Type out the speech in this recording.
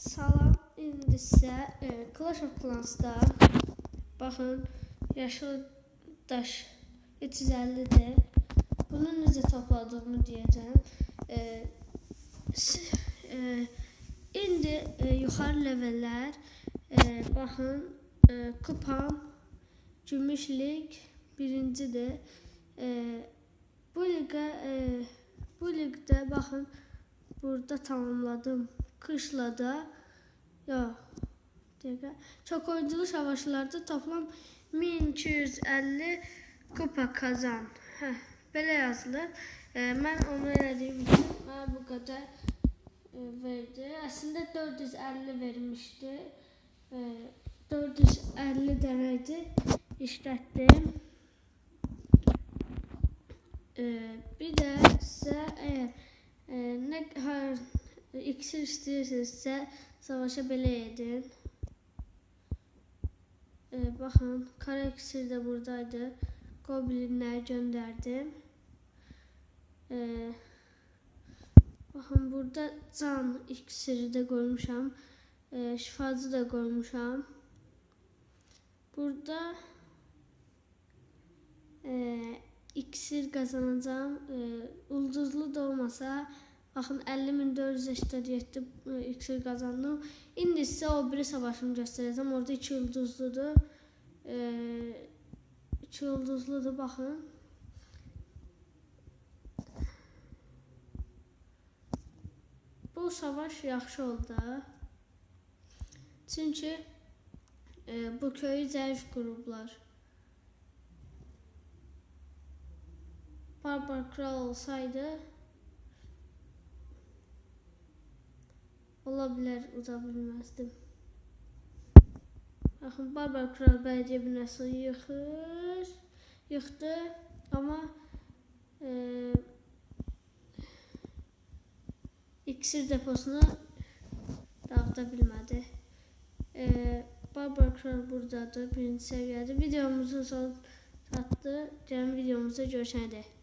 Salam. İndi sizə e, Clash of Clans-da baxın yaşıl daş 350-dir. Bunu necə topladığımı deyəcəm. E, e, indi e, yuxarı levellər e, baxın e, kupam gümüş lig birincidir. E, bu liqə e, bu liqdə baxın burada tamamladım. Kışla da ya çox oyunculu savaşlarda toplam 1250 kupa kazan. Hə, belə yazılır. E, mən onu elədiyim üçün mənə bu qədər e, verdi. Əslində 450 vermişdi. E, 450 dənə idi. İşlətdim. E, bir də sizə əgər e, nə hər İksir istiyorsanız savaşa bele edin. Ee, bakın kara iksir de buradaydı. Goblinler gönderdim. Ee, bakın burada can iksiri de görmüşəm. Ee, şifacı da görmüşəm. Burada e, iksir kazanacağım. E, ulduzlu da olmasa Baxın 50487 e, iksir qazandım. İndi sizə o biri savaşımı göstərəcəm. Orada 2 ulduzludur. 2 ulduzludur baxın. Bu savaş yaxşı oldu. Çünki e, bu köyü zəif qurublar. Barbar kral olsaydı ola bilər uza bilməzdim. Baxın, Barbar kral bələdiyyə binası yıxır, yıxdı, amma e, iksir deposunu dağıda bilmədi. E, Barbar kral buradadır, birinci səviyyədir. Videomuzun son çatdı. Gəlin videomuzda görüşənədək.